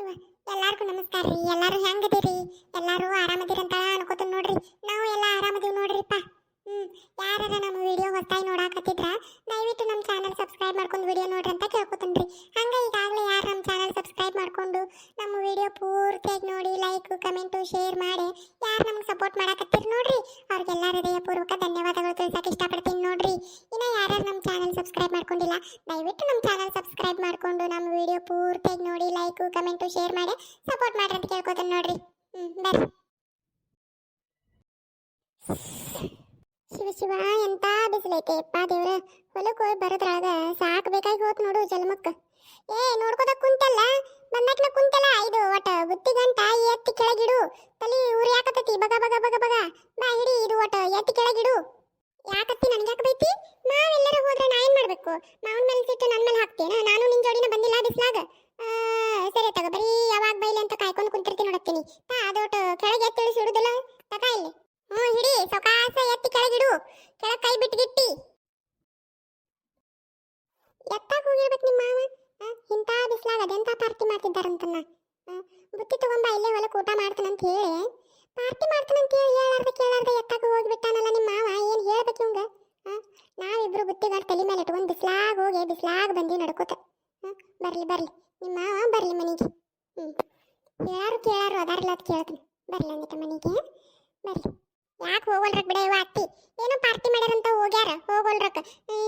ಎಲ್ಲಾರ್ಗೂ ನಮಸ್ಕಾರ ರೀ. ಎಲ್ಲಾರು ಹೆಂಗದಿರಿ ಎಲ್ಲಾರು ಆರಾಮದಿರಂತ ಅನ್ಕೋತ ನೋಡ್ರಿ. ನಾವು ಎಲ್ಲ ಆರಾಮದೀವಿ ನೋಡ್ರಿಪ್ಪ. ಹ್ಮ್. ಯಾರು ನಮ್ಮ ವಿಡಿಯೋ ಹೊಸದಾಗಿ ನೋಡಾಕತ್ತಿದ್ರ ದಯವಿಟ್ಟು ನಮ್ಮ ಚಾನಲ್ ಸಬ್ಸ್ಕ್ರೈಬ್ ಮಾಡ್ಕೊಂಡು ವಿಡಿಯೋ ನೋಡ್ರಿ ಅಂತ ಕೇಳ್ಕೊತನ್ರಿ ಹಂಗ ಈಗಾಗಲೇ ಯಾರು ನಮ್ಮ ಚಾನಲ್ ಸಬ್ಸ್ಕ್ರೈಬ್ ಮಾಡ್ಕೊಂಡು ನಮ್ಮ ವಿಡಿಯೋ ಪೂರ್ತಿಯಾಗಿ ನೋಡಿ, ಲೈಕ್, ಕಮೆಂಟು, ಶೇರ್ ಮಾಡಿ ಯಾರು ನಮ್ಗೆ ಸಪೋರ್ಟ್ ಮಾಡಾಕತ್ತೀರಿ ನೋಡ್ರಿ. ಅವ್ರಿಗೆಲ್ಲ ಹೃದಯಪೂರ್ವಕ ಧನ್ಯವಾದಗಳು ತಿಳಿಸಕ್ಕೆ ಇಷ್ಟಪಡ್ತೀನಿ. ನೋಡ್ರಿ. ಇನ್ನ ಯಾರ್ಯಾರು ನಮ್ಮ ಚಾನಲ್ ಸಬ್ಸ್ಕ್ರೈಬ್ ಮಾಡ್ಕೊಂಡಿಲ್ಲ, ದಯವಿಟ್ಟು ನಮ್ಮ ಚಾನಲ್ ಸಬ್ಸ್ಕ್ರೈಬ್ ಮಾಡ್ಕೊಂಡು ನಮ್ಮ ವಿಡಿಯೋ ಪೂರ್ತಿಯಾಗಿ ನೋಡಿ ಲೈಕ್ ಕಮೆಂಟು ಶೇರ್ ಮಾಡಿ ಸಪೋರ್ಟ್ ಮಾಡ್ರಿ ಅಂತ ಕೇಳ್ಕೊತೀನಿ ನೋಡ್ರಿ. ಹ್ಮ್, ಬರ್ರಿ. ಶಿವ ಶಿವ, ಎಂತ ಬಿಸಿಲೈತೆ ಅಪ್ಪ ದೇವ್ರ ಹೊಲಕ್ಕೆ ಹೋಗಿ ಬರೋದ್ರಾಗ ಬೇಕಾಗಿ ಹೋತ್ ನೋಡು ಜಲ್ಮಕ್ಕ. ಏ, ನೋಡ್ಕೋತ ಕುಂತಲ್ಲ, ಬಂದಾಕ್ಲ ಕುಂತಲ್ಲ, ಇದು ಒಟ್ಟ ಬುತ್ತಿ ಗಂಟ ಎತ್ತಿ ಕೆಳಗಿಡು. ತಲಿ ಉರಿ ಯಾಕತ್ತತಿ ಬಗ ಬಗ ಬಗ ಬಗ. ಬಾ ಹಿಡಿ, ಇದು ಒಟ್ಟ ಎತ್ತಿ ಕೆಳಗಿಡು. ಯಾಕತ್ತಿ ನನಗೆ ಯಾಕೆ ಬೈತಿ? ನಾವೆಲ್ಲರೂ ಹೋದ್ರೆ ನಾ ಏನು ಮಾಡಬೇಕು? ಮಾವನ ಮೇಲೆ ಸಿಟ್ಟು ನನ್ನ ಮೇಲೆ ಹಾಕ್ತೇನೆ? ನಾನು ನಿನ್ ಜೋಡಿನ ಬಂದಿಲ್ಲ ಬಿಸ್ಲಾಗ? ಸರಿ ತಗೋ, ಬರೀ ಯಾವಾಗ ಬೈಲಿ ಅಂತ ಕಾಯ್ಕೊಂಡು ಕುಂತಿರ್ತೀನಿ ನೋಡತ್ತೀನಿ ತಾ ಅದೊಟ್ಟು ಕೆಳಗೆ ಎತ್ತಿ ಇಳಿಸಿ ಇಡುದಿಲ್ಲ ತಕ ಇಲ್ಲಿ? ಹ್ಞೂ, ಹಿಡಿ, ಸೊಕಾಸ ಎತ್ತಿ ಕೆಳಗಿಡು ಕೆಳಗೆ ಕೈ ಬಿಟ್ಟು ಗಿಟ್ಟಿ. ಎತ್ತಾಗ ಹೋಗಿರ್ಬೇಕು ನಿಮ್ಮ ಮಾವ? ಇಂಥ ಬಿಸ್ಲಾಗ ಅದೆಂತ ಪಾರ್ಟಿ ಮಾಡ್ತಿದ್ದಾರಂತನ್ನ? ಬುತ್ತಿ ತಗೊಂಬ, ಇಲ್ಲೇ ಹೊಲಕ್ಕೆ ಊಟ ಮಾಡ್ತಾನಂತ ಹೇಳಿ. ಪಾರ್ಟಿ ಮಾಡ್ತಾನಂತ ಹೇಳಿ ಹೇಳಾರ್ದೆ ಕೇಳಾರ್ದೆ ಎತ್ತಾಗ ಹೋಗ್ಬಿಟ್ಟಾನಲ್ಲ ನಿಮ್ಮ ಮಾವ ಏನು ಹೇಳ್ಬೇಕು ಇವಂಗ ಆ, ನಾವಿಬ್ರು ಬುತ್ತಿಗಾಡ್ ತಲೆ ಮೇಲೆ ಇಟ್ಕೊಂಡು ಬಿಸ್ಲಾಗ ಹೋಗಿ ಬಿಸ್ಲಾಗ ಬಂದೀವಿ ನಡ್ಕೋತ ಆ, ಬರ್ಲಿ ಬರ್ಲಿ ನಿಮ್ಮ ಮಾವ ಬರ್ಲಿ ಮನೆಗೆ ಹ್ಞೂ ಯಾರು ಕೇಳಾರು ಅದಾರಲ್ಲ ಅದು ಕೇಳ್ತೀನಿ ಬರ್ಲಿ ಅಂದಿಟ ಮನೆಗೆ ಬರ್ಲಿ ಯಾಕೆ ಹೋಗೋಲ್ರಕ್ ಬಿಡ, ಇವ ಅತ್ತಿ. ಏನೋ ಪಾರ್ಟಿ ಮಾಡ್ಯಾರಂತ ಹೋಗ್ಯಾರ ಹೋಗೋಲ್ರಕ್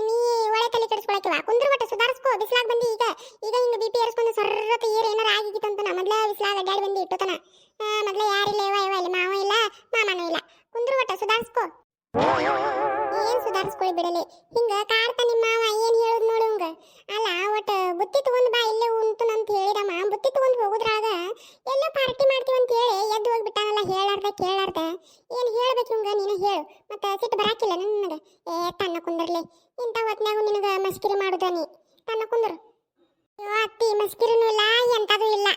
ನೀ ಒಳೆ ತಲೆ ಕೆಡಿಸ್ಕೊಳಕಿವ. ಕುಂದ್ರ ಒಟ್ಟ ಸುಧಾರಿಸ್ಕೋ, ಬಿಸ್ಲಾಗ ಬಂದಿ ಈಗ. ಈಗ ಹಿಂಗ ಬಿ ಪಿ ಏರಿಸ್ಕೊಂಡು ಸರ್ರತ ಏರ್ ಏನಾರ ಅಂತ ನಾ ಮೊದ್ಲ ಬಿಸ್ಲಾಗ ಅಡ್ಡಾಡಿ ಬಂದು ಇಟ್ಟತನ. ಮೊದ್ಲ ಯಾರಿಲ್ಲ ಇವ ಇವ ಇಲ್ಲ, ಮಾವ ಇಲ್ಲ, ಮಾಮನೂ ಇಲ್ಲ. ಕುಂದ್ರ ಒಟ್ಟ ಸುಧಾರಿಸ್ಕೋ. ಏನ್ ಸುಧಾರಿಸ್ಕೊಳ್ಳಿ ಬಿಡಲಿ. ಹಿಂಗ ಕಾಡ್ತ ನಿಮ್ಮ ಮಾವ, ಏನ್ ಹೇಳುದ್ ನೋಡು ಹಂಗ. ಅಲ್ಲ, ಒಟ್ಟ ಬುತ್ತಿ ತಗೊಂಡ್ ಬಾ, ಇಲ್ಲೇ ಉಂಟುನಂತ ಹೇಳಿದಮ್ಮ ಬುತ್ತಿ ತಗೊಂಡ್ ಹೋಗುದ್ರಾಗ ಎಲ್ಲೋ ಪಾರ್ಟಿ ಮಾಡ್ತೀವಿ ಅಂತ ಹೇಳಿ ಎದ್ದು ಹೋಗ್ಬಿಟ್ಟಾನಲ್ಲ ಹೇಳಾರ್ದ ಕೇಳಾರ್ದ ಏನ್ ಹೇಳ್ಬೇಕು ಇವಂಗ ನೀನು ಹೇಳು ಮತ್ತೆ ಸಿಟ್ಟು ಬರಾಕಿಲ್ಲ ನನಗೆ ಏ ತನ್ನ ಕುಂದ್ರಲಿ ಇಂಥ ಹೊತ್ನ್ಯಾಗು ನಿನಗ ಮಸ್ಕಿರಿ ಮಾಡುದ ನೀ ತನ್ನ ಕುಂದ್ರು ಅಯ್ಯೋ ಅತ್ತಿ ಮಸ್ಕಿರಿನೂ ಇಲ್ಲ ಎಂಥದೂ ಇಲ್ಲ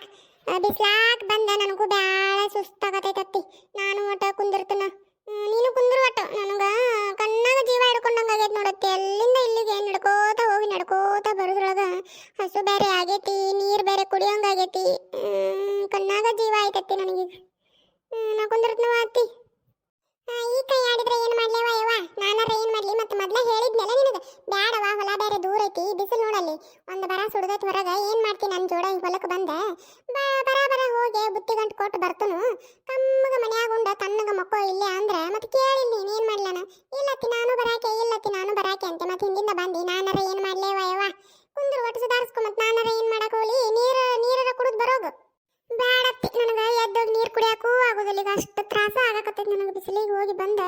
ಬಿಸ್ಲಾಕ್ ಬಂದ ನನಗೂ ಬ್ಯಾಳ ಸುಸ್ತಾಗತೈತೆ ಅತ್ತಿ ನಾನು ಒಟ್ಟ ಕುಂದಿರ್ತನ ಹ್ಮ್, ನೀನು ಕುಂದ್ರು ಒಟ್ಟು ನನಗ ಕಣ್ಣಾಗ ಜೀವ ಹಿಡ್ಕೊಂಡಂಗ ಆಗೈತೆ ನೋಡತ್ತೆ ಎಲ್ಲಿಂದ ಇಲ್ಲಿಗೆ ನಡ್ಕೋತ ಹೋಗಿ ನಡ್ಕೋತ ಬರೋದ್ರೊಳಗ ಹಸು ಬೇರೆ ಆಗೈತಿ ನೀರ್ ಬೇರೆ ಕುಡಿಯೋಂಗ ಆಗೈತಿ ಹ್ಮ್, ಕಣ್ಣಾಗ ಜೀವ ಆಯ್ತತ್ತಿ ನನಗೀಗ ಹ್ಮ್, ನಾ ಕುಂದಿರ್ತನವ ಅತ್ತಿ ಆ, ಈ ಕೈ ಆಡಿದ್ರೆ ಏನ್ ಮಾಡ್ಲೇವ ಯವ್ವ ನಾನಾರ ಏನ್ ಮಾಡ್ಲಿ ಮತ್ತೆ ಮೊದ್ಲ ಹೇಳಿದ್ನಲ್ಲ ನಿನಗ ಬ್ಯಾಡವ ಹೊಲ ಬೇರೆ ದೂರ ಐತಿ ಬಿಸಿಲು ನೋಡಲ್ಲಿ ಒಂದ್ ಬರ ಸುಡ್ದೈತ್ ಹೊರಗ ಏನ್ ಮಾಡ್ತೀನಿ ನನ್ ಜೋಡ ಈ ಹೊಲಕ್ ಬಂದ ಬಾ ಬರ ಬರ ಹೋಗಿ ಬುತ್ತಿ ಗಂಟು ಕೊಟ್ಟು ಬರ್ತನು. ಕಮ್ಮಗ ಮನ್ಯಾಗ ಉಂಡ ತಣ್ಣಗ ಮಕ್ಕೋ ಇಲ್ಲೇ ಅಂದ್ರ ಮತ್ತೆ ಕೇಳಿಲ್ಲ ನೀನ್, ಏನ್ ಮಾಡ್ಲಾನ ಇಲ್ಲತ್ತಿ, ನಾನು ಬರಾಕೆ, ಇಲ್ಲತ್ತಿ, ನಾನು ಬರಾಕೆ ಅಂತೆ. ಮತ್ತೆ ಹಿಂದಿಂದ ಬಂದಿ, ನಾನರ ಏನ್ ಮಾಡ್ಲೇವ ಯವ್ವ ಕುಂದ್ರು ಒಟ್ಟು ಸುಧಾರಿಸ್ಕೊ, ಮತ್ತೆ ನಾನಾರ ಏನ್ ಮಾಡಕ್ ಹೋಗ್ಲಿ? ನೀರ, ನೀರರ ಕುಡಿದ್ ಬರೋಗು ಬ್ಯಾಡತ್ತಿ ನನಗ, ಎದ್ದೋಗಿ ನೀರ್ ಕುಡಿಯಾಕೂ ಆಗೋದಿಲ್ಲ. ಈಗ ಅಷ್ಟು ತ್ರಾಸ ಆಗಕತ್ತೈತಿ ನನಗೆ ಬಿಸಿಲಿಗೆ ಹೋಗಿ ಬಂದ.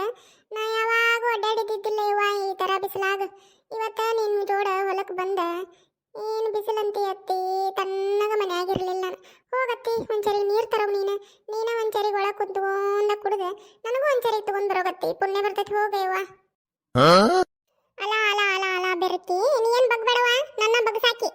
ನಾ ಯಾವಾಗ ಅಡ್ಡಾಡಿದ್ದಿಲ್ಲ ಇವ ಈ ತರ ಬಿಸಿಲಾಗ. ಇವತ್ತ ನೀನು ಜೋಡ ಹೊಲಕ್ ಬಂದ. ಏನು ಬಿಸಿಲಂತಿ ಅತ್ತಿ? ತಣ್ಣಗ ಮನ್ಯಾಗಿರ್ಲಿಲ್ಲ ನಾನು ಹೋಗತ್ತಿ ಒಂದ್ಸರಿ ನೀರು ತರೋ ನೀನು. ನೀನ ಒಂದ್ಸರಿ ಒಳ ಕುಂತ್ಕೊಂಡ ಕುಡ್ದೆ ನನಗೂ ಒಂದ್ಸರಿ ತಗೊಂಡ್ ಬರೋಗತ್ತಿ ಪುಣ್ಯ ಬರ್ತೈತಿ ಹೋಗ ಇವ ಅಲ ಅಲ ಅಲ ಅಲ ಬೆರತಿ ನೀ ಏನ್ ಬಗ್ಬೇಡವ ನನ್ನ ಬಗ್ಸಾಕಿ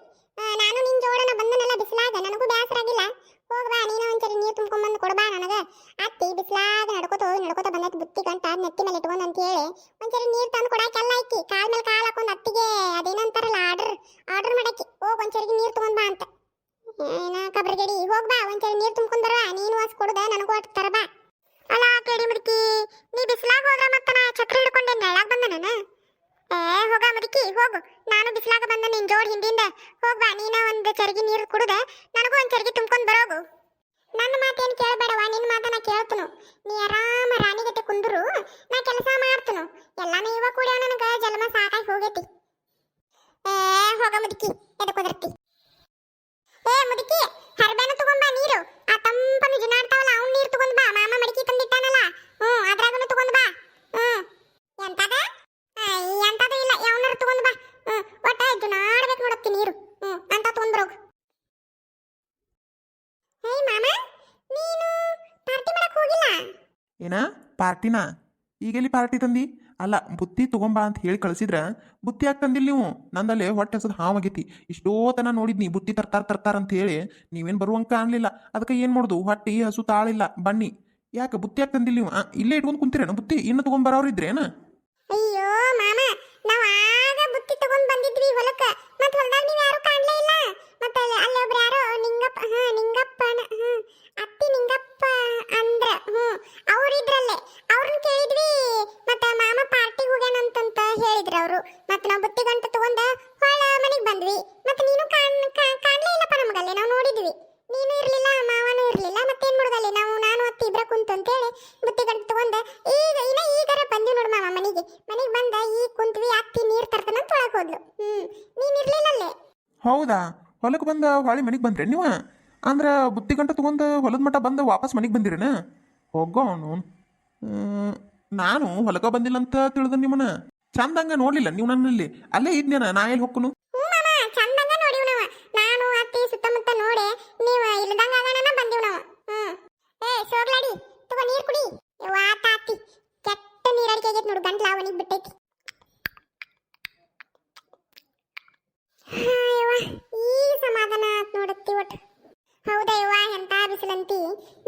ನಾನು ನಿನ್ ಜೋಡನ ಬಂದನೆಲ್ಲ ಬಿಸಿಲಾಗ ನನಗೂ ಬೇಸರ ಆಗಿಲ್ಲ ಹೋಗ್ಬಾ ನೀನು ಒಂದ್ಸರಿ ನೀರು ತುಂಬ್ಕೊಂಬಂದು ಕೊಡ್ಬಾ ನನಗ. ಅತ್ತಿ ಬಿಸಿಲಾಗ ನಡ್ಕೋತ ಹೋಗಿ ನಡ್ಕೋತ ಬಂದೈತಿ ಬುತ್ತಿ ಗಂಟ ನೆತ್ತಿ ಮೇಲೆ ಇಟ್ಕೊಂಡ್ ಅಂತ ಹೇಳಿ. ಒಂದ್ಸರಿ ನೀರು ತಂದು ಕೊಡಾಕೆಲ್ಲ ಐತಿ ಕಾಲ್ ಮೇಲೆ ಕಾಲ್ ಹಾಕೊಂಡ್ ಅತ್ತಿಗೆ ಅದೇನಂತಾರಲ್ಲ ಆರ್ಡರ್ ಆರ್ಡರ್ ಮಾಡಾಕಿ ಹೋಗ್ ಒಂದ್ಸರಿ ನೀರು ತಗೊಂಡ್ ಬಾ ಅಂತ. ಕಬ್ರಗಡಿ ಹೋಗ್ಬಾ ಬಾ ನೀರ್ ತುಂಬ್ಕೊಂಡ್ ನೀನು ವಾಸ್ ಕೊಡುದ, ನನಗೂ ಅಟ್ ತರಬಾ ಅಲ್ಲ ಕೇಳಿ ಮುದುಕಿ, ನೀ ಬಿಸಿಲಾಗ ಹೋದ್ರ ಮತ್ತೆ ನಾ ಛತ್ರಿ ಹಿಡ್ಕೊಂಡೆ ನೆಳಾಗ ಬಂದ ನಾನು? ಏ, ಹೋಗ ಮುದುಕಿ, ಹೋಗು. ನಾನು ಬಿಸಿಲಾಗ ಬಂದ ನಿನ್ ಜೋಡ್ ಹಿಂದಿಂದ. ಹೋಗ್ಬಾ ನೀನ ಒಂದ್ ಚರಗಿ ನೀರು ಕುಡುದ, ನನಗೂ ಒಂದ್ ಚರ್ಗಿ ತುಂಬ್ಕೊಂಡ್ ಬರೋಗು. ನನ್ನ ಮಾತೇನು ಕೇಳಬೇಡವ ನಿನ್ನ ಮಾತ ನಾ ಕೇಳ್ತನು. ನೀ ಆರಾಮ ರಾಣಿಗತೆ ಕುಂದ್ರು, ನಾ ಕೆಲಸ ಮಾಡ್ತನು. ಎಲ್ಲಾನು ಇವ ಕೂಡ ನನಗ ಜಲ್ಮ ಸಾಕಾಗಿ ಹೋಗೈತಿ. ಏ, ಹೋಗ ಮುದುಕಿ ಎದಕ್ಕೆ ಏ, ಮುದುಕಿ ಹರ್ಬೇನ ತಗೊಂಬಾ ನೀರು. ಆ ತಂಪನು ಜಿನಾಡ್ತಾವಲ್ಲ, ಅವ್ನ ನೀರು ತಗೊಂಡ್ ಬಾ. ಮಾಮ ಮಡಿಕೆ ತಂದಿಟ್ಟಾನಲ್ಲ. ಹ್ಞೂ ಅದ್ರಾಗನು ತಗೊಂಡ್ ಬಾ. ಹ್ಞೂ ಎಂತದ? ಎಂತದ ಇಲ್ಲ, ಯಾವನಾರು ತಗೊಂಡ್ ಬಾ. ಹ್ಞೂ ಒಟ್ಟ ಜುನಾಡ್ಬೇಕು ನೋಡತ್ತಿ ನೀರು. ಹ್ಞೂ ಅಂತ ತಗೊಂಡ್ ಬರೋಗು. ನೀನು ಪಾರ್ಟಿ ಮಾಡಕ್ ಹೋಗಿಲ್ಲ? ಏನ, ಪಾರ್ಟಿನ? ಈಗೆಲ್ಲಿ ಪಾರ್ಟಿ ತಂದಿ? ಅಲ್ಲ, ಬುತ್ತಿ ತಗೊಂಬಾ ಅಂತ ಹೇಳಿ ಕಳಿಸಿದ್ರ, ಬುತ್ತಿ ಯಾಕೆ ತಂದಿಲ್ಲ ನೀವು? ನಂದಲ್ಲೇ ಹೊಟ್ಟೆ ಹಸದ್ ಹಾವಾಗೈತಿ ಇಷ್ಟೋ ತನ ನೋಡಿದ್ನಿ ಬುತ್ತಿ ತರ್ತಾರ ತರ್ತಾರ ಅಂತ ಹೇಳಿ ನೀವೇನು ಬರುವಂಗ ಕಾಣಲಿಲ್ಲ. ಅದಕ್ಕೆ ಏನು ಮಾಡೋದು? ಹೊಟ್ಟಿ ಹಸು ತಾಳಿಲ್ಲ. ಬನ್ನಿ. ಯಾಕೆ ಬುತ್ತಿ ಯಾಕೆ ತಂದಿಲ್ಲ ನೀವು? ಇಲ್ಲೇ ಇಟ್ಕೊಂಡು ಕುಂತಿರೇನು? ಬುತ್ತಿ ಇನ್ನು ತಗೊಂಬರೋರಿದ್ರೇನ ಅಯ್ಯೋ, ಮಾಮ, ನಾವು ಆಗ ಬುತ್ತಿ ತಗೊಂಡ್ ಬಂದಿದ್ವಿ ಹೊಲಕ್ಕೆ. ಮತ್ತೆ ಹೊಲದಾಗ ನೀವು ಯಾರು ಕಾಣ್ಲೇ ಇಲ್ಲ. ಮಾತಾಡಲಿ ಅಲ್ಲೊಬ್ರು ಯಾರೋ ನಿಂಗಪ್ಪ, ಹಾ, ನಿಂಗಪ್ಪನ, ಹಾ, ಅತ್ತಿ ನಿಂಗಪ್ಪ ಅಂದ್ರ ಹ್ಞೂ ಅವ್ರಿದ್ರಲ್ಲೇ. ಅವ್ರನ್ನ ಕೇಳಿದ್ವಿ, ಮತ್ತ ಮಾಮ ಪಾರ್ಟಿಗೆ ಹೋಗ್ಯಾನಂತಂತ ಹೇಳಿದ್ರು ಅವರು. ಮತ್ತೆ ನಾವು ಬುತ್ತಿಗಂಟ ತಗೊಂಡ ಹೊಳ ಮನೆಗೆ ಬಂದ್ವಿ. ಮತ್ತೆ ನೀನು ಕಾಣ್ ಕಾಣ್ಲೇ ಇಲ್ಲಪ್ಪ ನಮಗಲ್ಲೇ, ನಾವು ನೋಡಿದ್ವಿ. ನೀನು ಇರ್ಲಿಲ್ಲ, ಮಾವನೂ ಇರಲಿಲ್ಲ, ಮತ್ತೇನು ಮಾಡೋದಲ್ಲಿ? ನಾವು, ನಾನು, ಅತ್ತಿ ಇಬ್ಬರ ಕುಂತು ಬುತ್ತಿ ಗಂಟ ತಗೊಂಡ, ಈಗ, ಇನ್ನ ಈಗಾರ ಬಂದ್ವಿ ನೋಡು ಮಾಮ ಮನೆಗೆ. ಮನೆಗೆ ಬಂದ, ಈಗ ಕುಂತ್ವಿ, ಅತ್ತಿ ನೀರ್ ತರ್ತನ ಒಳಗೆ ಹೋದ್ಲು. ಹ್ಞೂ ನೀನು ಇರಲಿಲ್ಲಲ್ಲೇ. ಹೌದಾ? ಹೊಲಕ್ಕೆ ಬಂದ ಹೊಳಿ ಮನೆಗೆ ಬಂದ್ರಿ ನೀವು? ಅಂದ್ರೆ ಬುತ್ತಿ ಗಂಟೆ ತೊಗೊಂಡು ಹೊಲದ ಮಟ್ಟ ಬಂದು ವಾಪಸ್ ಮನೆಗೆ ಬಂದಿರೇನ? ಹೋಗೋ ಅವನು. ನಾನು ಹೊಲಕ ಬಂದಿಲ್ಲ ಅಂತ ತಿಳಿದ ನಿಮ್ಮನ್ನ. ಚಂದಂಗ ನೋಡ್ಲಿಲ್ಲ ನೀವು ನನ್ನಲ್ಲಿ. ಅಲ್ಲೇ ಇದ್ನೇನ? ನಾ ಎಲ್ಲಿ ಹೊಕ್ಕನು? ಹ್ಞೂ ಮಾಮ ಚಂದಂಗ ನೋಡು ನಾವು. ನಾನು ಅತ್ತಿ ಸುತ್ತಮುತ್ತ ನೋಡಿ ನೀವು ಇಲ್ದಂಗ ಆಗೋಣ ಬಂದಿವ್ ನಾವು ಹ್ಮ್ ಏ ಸೋಗ್ಲಾಡಿ ತಗೋ ನೀರ್ ಕುಡಿ ಯವ್ವಾ ತಾತಿ ಕೆಟ್ಟ ನೀರ್ ಅಡಿಕೆ ಆಗೈತೆ ನೋಡು ಗಂಟ್ಲ ಅವನಿಗೆ ಬಿಟ್ಟೈತಿ ಹಾ, ಯವ್ವ, ಈಗ ಸಮಾಧಾನ ಆತ್ ನೋಡತ್ತಿ ಒಟ್ಟು ಹೌದಾ ಯವ್ವ ಎಂತ ಬಿಸಿಲಂತಿ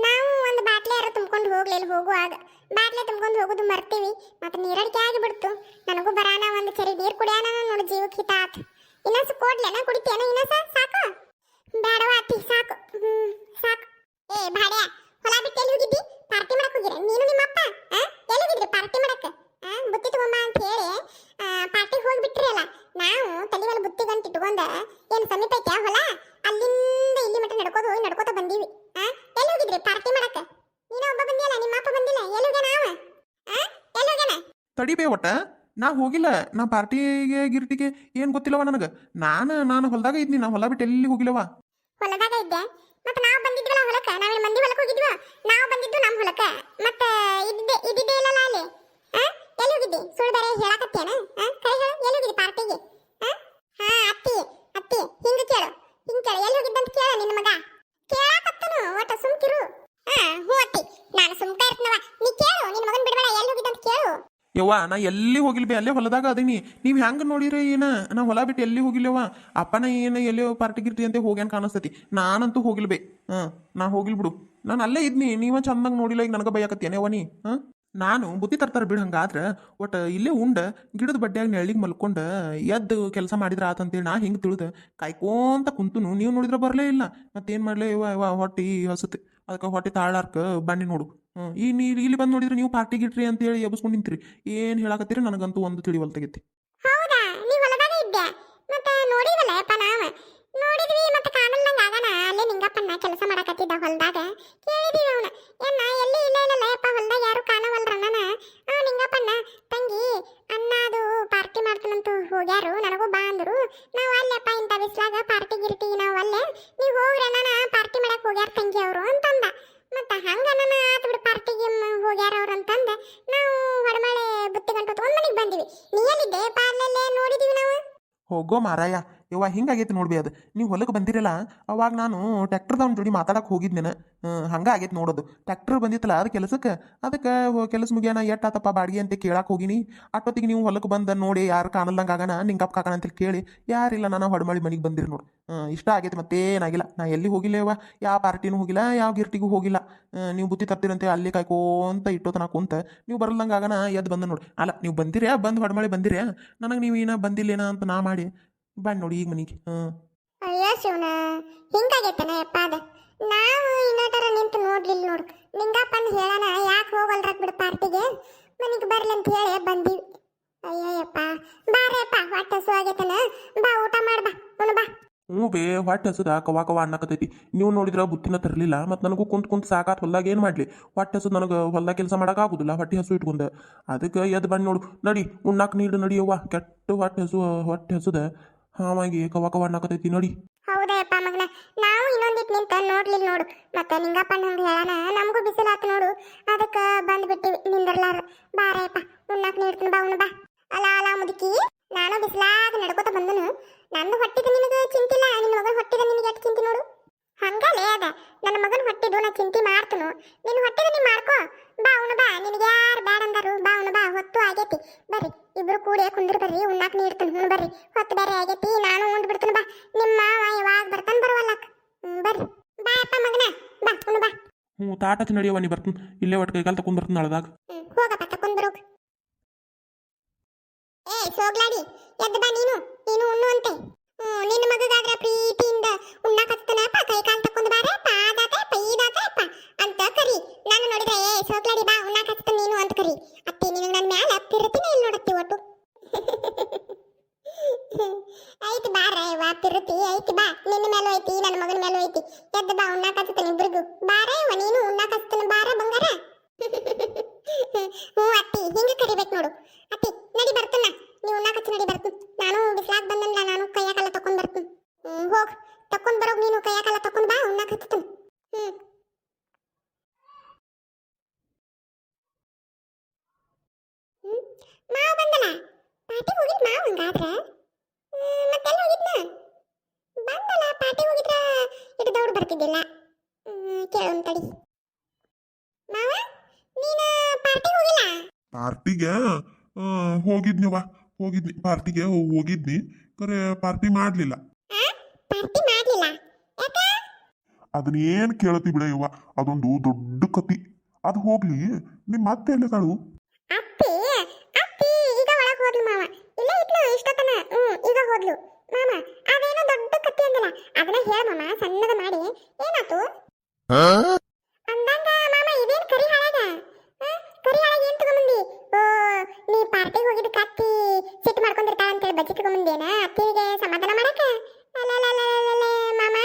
ನಾವು ಒಂದು ಬಾಟ್ಲಿ ಯಾರು ತುಂಬ್ಕೊಂಡು ಹೋಗ್ಲಿಲ್ಲ ಹೋಗುವಾಗ ಬಾಟ್ಲಿ ತುಂಬ್ಕೊಂಡು ಹೋಗುದು ಮರ್ತೀವಿ ಮತ್ತೆ ನೀರಡಿಕೆ ಆಗಿಬಿಡ್ತು ನನಗೂ ಬರಾನ ಒಂದು ಚರಿ ನೀರು ಕುಡಿಯೋಣ ನೋಡು ಜೀವಕ್ಕೆ ಹಿತ ಆತ್ ಇನ್ನೊಂದು ಕೊಡ್ಲೇನ ಕುಡಿತೇನ ಇನ್ನೊಂದು ಸಾಕು ಬೇಡವ ಅತ್ತಿ ಸಾಕು ಹ್ಮ್ ಸಾಕು ಏ ಭಾಡ್ಯ ಹೊಲ ಬಿಟ್ಟು ಎಲ್ಲಿ ಹೋಗಿದ್ದಿ ಪಾರ್ಟಿ ಮಾಡಕ್ ಹೋಗಿರ ನೀನು ನಿಮ್ಮಪ್ಪ ಆ? ಎಲ್ಲಿ ಹೋಗಿದ್ರಿ ಪಾರ್ಟಿ ಮಾಡಕ್ ಆ? ಬುತ್ತಿ ತಗೊಂಬ ಅಂತ ಹೇಳಿ ಪಾರ್ಟಿಗೆ ಹೋಗ್ಬಿಟ್ರಿ ಅಲ್ಲ ನಾವು ತಲೆ ಮೇಲೆ ಬುತ್ತಿ ಗಂಟು ಇಟ್ಕೊಂಡ ಏನು ಸಮೀಪ ಐತೆ ಹೊಲ ಅಲ್ಲಿಂದ ಇಲ್ಲಿ ಮಟ್ಟ ನಡ್ಕೋದು ಹೋಗಿ ನಡ್ಕೋತ ಬಂದೀವಿ ಆ? ಎಲ್ಲಿ ಹೋಗಿದ್ರಿ ಪಾರ್ಟಿ ಮಾಡಕ್ ನೀನು ಒಬ್ಬ ಬಂದಿಯಲ್ಲ ನಿಮ್ಮ ಅಪ್ಪ ಬಂದಿಲ್ಲ ಎಲ್ಲಿ ಹೋಗ್ಯಾನ ಅವ ಆ? ಎಲ್ಲಿ ಹೋಗ್ಯಾನ ತಡಿಬೇ ಒಟ್ಟ ನಾ ಹೋಗಿಲ್ಲ. ನಾ ಪಾರ್ಟಿಗೆ, ಗಿರ್ಟಿಗೆ ಏನು ಗೊತ್ತಿಲ್ಲವ ನನಗೆ. ನಾನು ನಾನು ಹೊಲದಾಗ ಇದ್ನಿ. ನಾ ಹೊಲ ಬಿಟ್ಟು ಎಲ್ಲಿ ಹೋಗಿಲ್ಲವ? ಹೊಲದಾಗ ಇದ್ದೆ. ಮತ್ತೆ ನಾವು ಬಂದಿದ್ವಲ್ಲ ಹೊಲಕ್ಕ? ನಾವೇನು ಮಂದಿ ಹೊಲಕ್ಕೆ ಹೋಗಿದ್ವ? ನಾವು ಬಂದಿದ್ದು ನಮ್ಮ ಹೊಲಕ್ಕ. ಮತ್ತೆ ಇದ್ದೆ ಇದ್ದಿದ್ದೆ ಇಲ್ಲಲ್ಲ ಅಲ್ಲಿ? ಎಲ್ಲಿ ಹೋಗಿದ್ದಿ? ಸುಳ್ಳು ಬೇರೆ ಹೇಳಕತ್ತೇನ? ಕರೆ ಹೇಳು. ಎಲ್ಲಿ ಹೋಗಿದ್ದಿ ಪಾರ್ಟಿಗೆ? ಹಾ, ಅತ್ತಿ ಅತ್ತಿ, ಹಿಂಗ ಕೇಳು. ಹಿಂಗ ಕೇಳು. ಎಲ್ಲಿ ಹೋಗಿದ್ದಂತ ಕೇಳ ನಿನ್ನ ಮಗ. ಕೇಳಾಕತ್ತನು, ಒಟ್ಟ ಸುಮ್ಕಿರು. ಹಾ ಹ್ಞೂ ಅತ್ತಿ. ನಾನು ಸುಮ್ಕ ಇರ್ತನವ. ನೀ ಕೇಳು, ನಿನ್ನ ಮಗನ ಬಿಡಬೇಡ. ಎಲ್ಲಿ ಹೋಗಿದ್ದಂತ ಕೇಳು. ಯವ್ವ, ನಾ ಎಲ್ಲಿ ಹೋಗಿಲ್ಲ ಬೇ ಅಲ್ಲೇ ಹೊಲದಾಗ ಅದೀನಿ. ನೀವು ಹೆಂಗೆ ನೋಡಿರಿ ಏನ? ನಾ ಹೊಲ ಬಿಟ್ಟು ಎಲ್ಲಿ ಹೋಗಿಲ್ಲವ ಅಪ್ಪನ ಏನು ಎಲ್ಲೋ ಪಾರ್ಟಿ ಗಿರ್ಟಿ ಅಂತ ಹೋಗ್ಯಾನ ಕಾಣಿಸ್ತೈತಿ. ನಾನಂತೂ ಹೋಗಿಲ್ಲ ಬೇ ಹಾಂ, ನಾ ಹೋಗಿಲ್ ಬಿಡು. ನಾನು ಅಲ್ಲೇ ಇದ್ನಿ. ನೀವ ಚಂದಂಗೆ ನೋಡಿಲ್ಲ, ಈಗ ನನಗೆ ಬೈಯಾಕತ್ತೇನೆ ನೀ? ಹಾಂ? ನಾನು ಬುತ್ತಿ ತರ್ತಾರೆ ಬಿಡು ಹಂಗಾದ್ರೆ, ಒಟ್ಟು ಇಲ್ಲೇ ಉಂಡ, ಗಿಡದ ಬಡ್ಡ್ಯಾಗ ನೆಳ್ಳಿಗೆ ಮಲ್ಕೊಂಡು, ಎದ್ದು ಕೆಲಸ ಮಾಡಿದ್ರೆ ಆತಂತೇಳಿ ನಾ ಹಿಂಗೆ ತಿಳಿದು, ಕಾಯ್ಕೋಂತ ಕುಂತುನು, ನೀವು ನೋಡಿದ್ರೆ ಬರಲೇ ಇಲ್ಲ. ಮತ್ತೇನು ಮಾಡಲೇ ಇವ ಇವ ಹೊಟ್ಟಿ ಹಸುತ್ತೆ ಅದಕ್ಕೆ ಹೊಟ್ಟೆ ತಾಳಾರ್ಕ ಬನ್ನಿ ನೋಡು. ಹ್ಞೂ ಈ ನೀರು ಇಲ್ಲಿ ಬಂದು ನೋಡಿದ್ರೆ ನೀವು ಪಾರ್ಟಿ ಗಿಟ್ರಿ ಅಂತೇಳಿ ಎಬ್ಸ್ಕೊಂಡು ನಿಂತ್ರಿ. ಏನು ಹೇಳಾಕತ್ತೀರಿ ನನಗಂತೂ ಒಂದು ತಿಳಿವಲ್ತಾಗೈತಿ ಹೌದಾ? ನೀವು ಹೊಲದಾಗ ಇದ್ದೆ. ಮತ್ತೆ ನೋಡಿದ್ವಲ್ಲ ಯಪ್ಪ ನಾವು? ನೋಡಿದ್ವಿ ಮತ್ತೆ ಕಾಣಲ್ದಂಗ ಆಗಣ. ಅಲ್ಲೇ ನಿಂಗಪ್ಪನ ಕೆಲಸ ಮಾಡಕತ್ತಿದ್ದ ಹೊಲದಾಗ. ಕೇಳಿದೀವಿ ಅವನ. ಏನ ಎಲ್ಲಿ ಇಲ್ಲ ಇಲ್ಲಲ್ಲ ಯಪ್ಪ, ಹೊಲದಾಗ ಯಾರು ಕಾಣವಲ್ರಣ್ಣನ ಆ ನಿಂಗಪ್ಪನ ತಂಗಿ, ಅಣ್ಣ ಅದು ಪಾರ್ಟಿ ಮಾಡ್ತಾನಂತ ಹೋಗ್ಯಾರು. ನನಗೂ ಬಾ ಅಂದ್ರು. ನಾವು ಅಲ್ಲಪ್ಪ ಇಂಥ ಬಿಸ್ಲಾಗ ಪಾರ್ಟಿ ಗಿರ್ಟಿ ನಾವು ಅಲ್ಲೇ ನೀವು ಹೋಗ್ರಿ ಅಣ್ಣ ಪಾರ್ಟಿ ಮಾಡಕ್ ಹೋಗ್ಯಾರ ತಂಗಿ ಅವರು ಅಂತಂದ ಮತ್ತ ಹಂಗ ನನ್ನ ಆತ್ ಬಿಡು ಪಾರ್ಟಿಗೆ ಹೋಗ್ಯಾರ ಅವ್ರು ಅಂತಂದ ನಾವು ಹೊರಮಳೆ ಬುತ್ತಿ ಗಂಟು ತಗೊಂಡ್ ಮನೆಗೆ ಬಂದಿವಿ ನೀ ಎಲ್ಲಿದ್ದೆ ಪಾರ್ಲಲ್ಲೇ ನೋಡಿದೀವಿ ನಾವು ಹೋಗೋ ಮಾರಾಯ ಯವ್ವ, ಹಿಂಗಾಗೈತಿ ನೋಡ್ಬಿ ಅದು. ನೀವು ಹೊಲಕ್ಕೆ ಬಂದಿರಲ್ಲ, ಅವಾಗ ನಾನು ಟ್ಯಾಕ್ಟರ್ದವ್ನ ಜೋಡಿ ಮಾತಾಡಕ್ಕೆ ಹೋಗಿದ್ದೆ ಹಂಗೆ ಆಗೈತೆ ನೋಡೋದು. ಟ್ಯಾಕ್ಟರ್ ಬಂದಿತ್ತಲ್ಲ ಅದು ಕೆಲಸಕ್ಕೆ ಅದಕ್ಕೆ ಕೆಲಸ ಮುಗಿಯೋಣ ಎಷ್ಟಾತಪ್ಪ ಬಾಡಿಗೆ ಅಂತ ಕೇಳಕ್ಕೆ ಹೋಗಿನಿ. ಅಷ್ಟೊತ್ತಿಗೆ ನೀವು ಹೊಲಕ್ಕೆ ಬಂದು ನೋಡಿ ಯಾರು ಕಾಣಲ್ದಂಗೆ ಆಗೋಣ ನಿಂಗಪ್ಪ ಕಾಕಣ ಅಂತೇಳಿ ಕೇಳಿ ಯಾರಿಲ್ಲ ನಾನು ಹೊಡಮಳಿ ಮನೆಗೆ ಬಂದಿರಿ ನೋಡಿ. ಇಷ್ಟ ಆಗೈತೆ ಮತ್ತೇನಾಗಿಲ್ಲ. ನಾ ಎಲ್ಲಿ ಹೋಗಿಲ್ಲವ ಯಾವ ಪಾರ್ಟಿನೂ ಹೋಗಿಲ್ಲ, ಯಾವ ಗಿರ್ಟಿಗೂ ಹೋಗಿಲ್ಲ. ನೀವು ಬುತ್ತಿ ತರ್ತೀರಂತೆ, ಅಲ್ಲಿ ಕಾಯ್ಕೋಂತ ಇಟ್ಟೋತನ ಕುಂತ, ನೀವು ಬರಲ್ದಂಗೆ ಆಗೋಣ ಎದ್ದು ಬಂದ ನೋಡಿ. ಅಲ್ಲ, ನೀವು ಬಂದಿರ್ಯಾ, ಬಂದು ಹೊಡಮಳಿ ಬಂದಿರ್ಯಾ? ನನಗೆ ನೀವು ಏನ ಬಂದಿಲ್ಲೇನ ಅಂತ ನಾ ಮಾಡಿ. ಬನ್ನಿ ನೋಡಿ ಈಗ ಮನೆಗೆ. ಹ್ಞೂ ಅಯ್ಯೋ ಶಿವನ ಹಿಂಗಾಗೈತನ ಯಪ್ಪ ಅದ. ನಾವು ಇನ್ನೊಂದರ ನಿಂತು ನೋಡ್ಲಿಲ್ಲ ನೋಡು ನಿಂಗಪ್ಪನ ಹೇಳೋಣ ಯಾಕೆ ಹೋಗಲ್ರಕ್ ಬಿಡು ಪಾರ್ಟಿಗೆ? ಮನೆಗೆ ಬರ್ಲಿ ಅಂತ ಹೇಳಿ ಬಂದೀವಿ. ಅಯ್ಯಯ್ಯಪ್ಪ ಬಾರಪ್ಪ ಹೊಟ್ಟೆ ಹಸು ಆಗೈತನ? ಬಾ ಊಟ ಮಾಡ ಬಾ. ಉಣ್ ಬಾ. ಹ್ಞೂ ಬೇ ಹೊಟ್ಟೆ ಹಸದ ಕವಾ ಕವಾ ಅನ್ನಕತ್ತೈತಿ. ನೀವು ನೋಡಿದ್ರೆ ಬುತ್ತಿನ ತರಲಿಲ್ಲ ಮತ್ತು ನನಗೂ ಕುಂತ್ ಕುಂತ್ ಸಾಕಾತ್ ಹೊಲ್ದಾಗ ಏನು ಮಾಡಲಿ? ಹೊಟ್ಟೆ ಹಸು ನನಗೆ ಹೊಲ್ದಾಗ ಕೆಲಸ ಮಾಡೋಕ್ಕಾಗೋದಿಲ್ಲ ಹೊಟ್ಟೆ ಹಸು ಇಟ್ಕೊಂಡೆ. ಅದಕ್ಕೆ ಎದ್ದು ಬಂದು ನೋಡು ನಡಿ ಉಣ್ಣಾಕ ನೀಡು ನಡಿಯವ್ವ. ಕೆಟ್ಟ ಹೊಟ್ಟೆ ಹಸು ಹೊಟ್ಟೆ ಹಸುದ ಹಾವಾಗಿ ಕವಾ ಅನ್ನಕತೈತಿ ನೋಡಿ. ಹೌದಪ್ಪ ಮಗನ. ನಾವು ಇನ್ನೊಂದಿಟ್ಟು ನಿಂತ ನೋಡ್ಲಿಲ್ಲ ನೋಡು. ಮತ್ತೆ ನಿಂಗಪ್ಪ ನಂಗೆ ಹೇಳಣ ನಮಗೂ ಬಿಸಿಲಾತು ನೋಡು. ಅದಕ್ಕೆ ಬಂದ್ಬಿಟ್ಟಿವಿ ನಿಂದಿರ್ಲಾರ. ಬಾರಪ್ಪ ಉಣ್ಣಾಕ್ ನೀಡ್ತೀನಿ ಬಾ, ಉಣ್ಣು ಬಾ. ಅಲ್ಲ ಅಲ್ಲ ಮುದುಕಿ. ನಾನು ಬಿಸಿಲಾಗ ನಡ್ಕೋತ ಬಂದನು. ನಂದು ಹೊಟ್ಟಿದ ನಿನಗೆ ಚಿಂತಿಲ್ಲ? ನಿನ್ನ ಮಗನ ಹೊಟ್ಟಿದ ನಿನಗೆ ಎಷ್ಟು ಚಿಂತಿ ನೋಡು? ಹಂಗಲೇ ಅದ. ನನ್ನ ಮಗನ ಹೊಟ್ಟಿದ್ದು ನಾ ಚಿಂತೆ ಮಾಡ್ತನು. ನಿನ್ನ ಹೊಟ್ಟಿದ ನೀ ಮಾಡ್ಕೋ. ಬಾ, ಉಣ್ಣು ಬಾ. ನಿನಗೆ ಯಾರು ಬೇಡ ಅಂದರು? ಬಾ, ಉಣ್ಣು ಬಾ. ಹೊತ್ತು ಆಗೈತಿ. ಬರ್ರಿ. ಇಬ್ರು ಕೂಡಿ ಕುಂದ್ರ ಬರ್ರಿ ಉಣ್ಣಾಕ್ ನೀಡ್ತೀನಿ ಹ್ಞೂ ಬರ್ರಿ. ಹೊತ್ತು ಬೇರೆ ಆಗೈತಿ ನಾನು ಉಂಡ್ ಬಿಡ್ತೀನಿ ಬಾ. ನಿಮ್ಮ ಮಾವ ಯಾವಾಗ ಬರ್ತಾನೆ ಬರವಲ್ಲಕ್. ಬರ್ರಿ. ಬಾ ಅಪ್ಪ ಮಗನ. ಬಾ ಉಣ್ಣು ಬಾ. ಹ್ಞೂ ತಾಟ ನಡಿಯವ್ವ ನೀ ಬರ್ತೀನಿ. ಇಲ್ಲೇ ಒಟ್ಟು ಕೈಕಾಲು ತಕೊಂಡ್ ಬರ್ತೀನಿ ಅಳದಾಗ ಹೋಗಪ್ಪ ತಕೊಂಡ್ ಬರೋಗ್ ಏ ಸೋಗ್ಲಾಡಿ. ಎದ್ದು ಬಾ ನೀನು. ನೀನು ಉಣ್ಣು ಅಂತೆ. ಹ್ಞೂ ನಿನ್ನ ಮಗಗಾದ್ರೆ ಪ್ರೀತಿಯಿಂದ ಉಣ್ಣಾಕತ್ತನಪ್ಪ ಕೈ ಕಾಲು ತಕೊಂಡ್ ಬಾರ ಪಾದಾತ ಪೈದಾತಪ್ಪ ಅಂತ ಕರಿ ನಾನು ನೋಡಿದ್ರೆ ಏ ಸೋಗ್ಲಾಡಿ ಬಾ ಉಣ್ಣಾಕತ್ತ ನೀನು ಅಂತ ಕರಿ ಅತ್ತಿ ನಿನಗೆ ನನ್ನ ಮ್ಯಾಲ ಪಿರತಿನೇ ಇಲ್ಲಿ ನೋಡತ್ತಿ ಒಟ್ಟು ಐತಿ ಬಾರ ವಾ ಪಿರತಿ ಐತಿ ಬಾ ನಿನ್ನ ಮೇಲೂ ಐತಿ ನನ್ನ ಮಗನ ಮೇಲೂ ಐತಿ ಎದ್ದು ಬಾ ಉಣ್ಣಾಕತ್ತನ ಇಬ್ರಿಗೂ ಬಾರ ಇವ ನೀನು ಉಣ್ಣಾಕತ್ತನ ಬಾರ ಬಂಗಾರ ಹ್ಞೂ ಅತ್ತಿ ಹಿಂಗ ಕರಿಬೇಕು ನೋಡು ಅತ್ತಿ ನಡಿ ಬರ್ತನ ನೀವು ಉಣ್ಣಾಕಚ್ಚ ನಡಿ ಬರ್ತೀನಿ ನಾನು ಬಿಸ್ಲಾಗ್ ಬಂದಲ್ಲ ನಾನು ಕೈಯಾಗೆಲ್ಲ ತಕೊಂಡ್ ಬರ್ತೀನಿ ಹ್ಞೂ ಬರ್ತಿದ್ದಿಲ್ಲ. ಕೇಳೋಣ ತಡಿ. ಮಾವ ನೀನ ಪಾರ್ಟಿ ಹೋಗಿಲ್ಲ? ಪಾರ್ಟಿಗೆ? ಹೋಗಿದ್ನಿವ ಹೋಗಿದ್ನಿ ಪಾರ್ಟಿಗೆ ಹೋಗಿದ್ನಿ. ಕರೆ ಪಾರ್ಟಿ ಮಾಡಲಿಲ್ಲ. ಪಾರ್ಟಿ ಮಾಡ್ಲಿಲ್ಲ? ಯಾಕ? ಅದನ್ನ ಏನು ಕೇಳತಿ ಬಿಡ ಇವ ಅದೊಂದು ದೊಡ್ಡ ಕತಿ. ಅದು ಹೋಗ್ಲಿ. ನಿಮ್ಮ ಮತ್ತೆ ಎಲ್ಲಿದಾಳು ಅತ್ತಿ ಅತ್ತಿ ಈಗ ಒಳಗ್ ಹೋದ್ಲು ಮಾವ ಇಲ್ಲ ಇದ್ಲು ಇಷ್ಟತನ ಹ್ಮ್ ಈಗ ಹೋದ್ಲು ಮಾಮ ಅದೇನೋ ದೊಡ್ಡ ಕತ್ತಿ ಅಂದಲ್ಲ ಅದನ್ನ ಹೇಳ ಮಾಮ ಸಣ್ಣದ ಮಾಡಿ ಏನಾತು ಅಂದಂಗ ಮಾಮ ಇದೇನ್ ಕರಿ ಹಾಳಾಗ ಆ? ಕರಿ ಹಾಳಾಗ ಏನ್ ತಗೊಂಬಂದಿ? ಓ ನೀ ಪಾರ್ಟಿಗೆ ಹೋಗಿದ್ ಕತ್ತಿ ಸಿಟ್ಟು ಮಾಡ್ಕೊಂಡಿರ್ತಾಳ ಅಂತೇಳಿ ಬಜ್ಜಿ ತಗೊಂಬಂದೇನ? ಅತ್ತಿಗೆ ಸಮಾಧಾನ ಮಾಡಕ? ಅಲಲಲಲಲಲೆ, ಮಾಮ.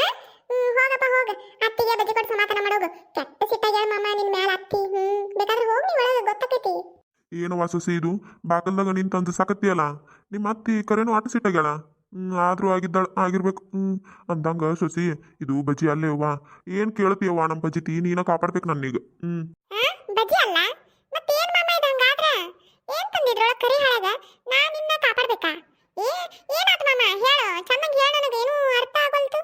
ಹ್ಮ್, ಹೋಗಪ್ಪ ಹೋಗ. ಅತ್ತಿಗೆ ಬಜ್ಜಿ ಕೊಟ್ಟು ಸಮಾಧಾನ ಮಾಡೋಗು. ಕೆಟ್ಟ ಸಿಟ್ಟಾಗ್ಯಾಳ ಮಾಮ ನಿನ್ ಮ್ಯಾಲ ಅತ್ತಿ. ಹ್ಮ್ ಬೇಕಾದ್ರೆ ಹೋಗ್ ನೀ ಒಳಗೆ ಗೊತ್ತಾಕೈತಿ. ಏನು ವಾಸಸಿ ಇದು? ಬಾಗಲ್ದಾಗ ನಿಂತ ಅಂತ ಸಾಕತ್ತಿಯಲ್ಲ? ನಿಮ್ಮ ಅತ್ತಿ ಕರೆನೂ ಆಟ ಸಿಟ್ಟಾಗ್ಯಾಳ. ಹ್ಮ್ ಆದ್ರೂ ಆಗಿದ್ದಾಳ ಆಗಿರ್ಬೇಕು. ಹ್ಮ್ ಅಂದಂಗ ಸೊಸಿ ಇದು ಬಜ್ಜಿ ಅಲ್ಲೇ ಅವ್ವ. ಏನ್ ಕೇಳ್ತೀಯವ್ವ ನಮ್ಮ ಬಜ್ಜಿತಿ ನೀನ ಕಾಪಾಡ್ಬೇಕು ನನ್ನೀಗ. ಆ? ಬಜ್ಜಿ ಅಲ್ಲ? ಮತ್ತೆ ಮಾಮ ಏನ್ ತಂದಿದ್ರೊಳಗ ಕರಿ ಹಾಳಾಗ? ನಾ ನಿನ್ನ ಕಾಪಾಡ್ಬೇಕಾ? ಏ ಏನಾತ ಮಾಮ? ಹೇಳು ಚೆನ್ನಾಗಿ ಹೇಳು ನನಗೇನು ಅರ್ಥ ಆಗೋಲ್ತು.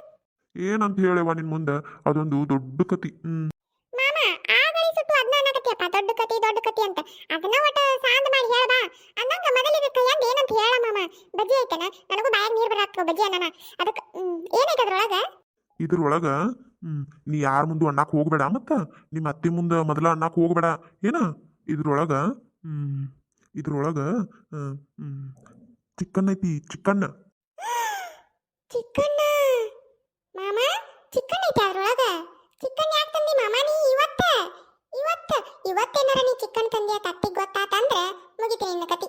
ಏನಂತ ಹೇಳವ್ವ ನಿನ್ ಮುಂದೆ? ಅದೊಂದು ದೊಡ್ಡ ಕತಿ. ಹ್ಮ್. ಮಾಮ ಆಗಲಿ ಸುಟ್ಟು ಅದನ್ನ ಅನ್ನಕತ್ತಿಯಪ್ಪ ದೊಡ್ಡ ಕತಿ ದೊಡ್ಡ ಕತಿ ಅಂತ. ಅದನ್ನ ಒಟ್ಟು ಸಾಂದ್ ಮಾಡಿ ಹೇಳ ಬಾ. ಅಂದಂಗ ಮೊದಲಿಗೆ ಕೈಯಂದ ಏನಂತ ಹೇಳ ಮಾಮ? ಬಜ್ಜಿ ಐತನ? ಬಾಯಾಗ ಬಜ್ಜಿ ಅನ್ನನ ಅದಕ್ಕೆ ಏನೈತೆ ಅದ್ರೊಳಗ? ಇದ್ರೊಳಗ ನೀ ಯಾರ ಮುಂದೆ ಅಣ್ಣಾಕ್ ಹೋಗ್ಬೇಡ ಮತ್ತ? ನಿಮ್ಮ ಅತ್ತಿ ಮುಂದೆ ಮೊದಲ ಅಣ್ಣಕ್ಕೆ ಹೋಗ್ಬೇಡ ಏನ? ಇದ್ರೊಳಗ ಇದ್ರೊಳಗ ಚಿಕನ್ ಐತಿ ಚಿಕನ್ ಚಿಕನ್ ಮಾಮ ಚಿಕನ್ ಐತೆ ಅದ್ರೊಳಗ? ಚಿಕನ್ ಯಾಕೆ ತಂದಿ ಮಾಮ ನೀ ಇವತ್ತ? ಇವತ್ತ ಇವತ್ತೇನಾರ ನೀ ಚಿಕನ್ ತಂದಿ ಅಂತ ಅತ್ತಿಗೆ ಗೊತ್ತಾತಂದ್ರೆ ಮುಗಿತು ನಿನ್ನ ಕತಿ.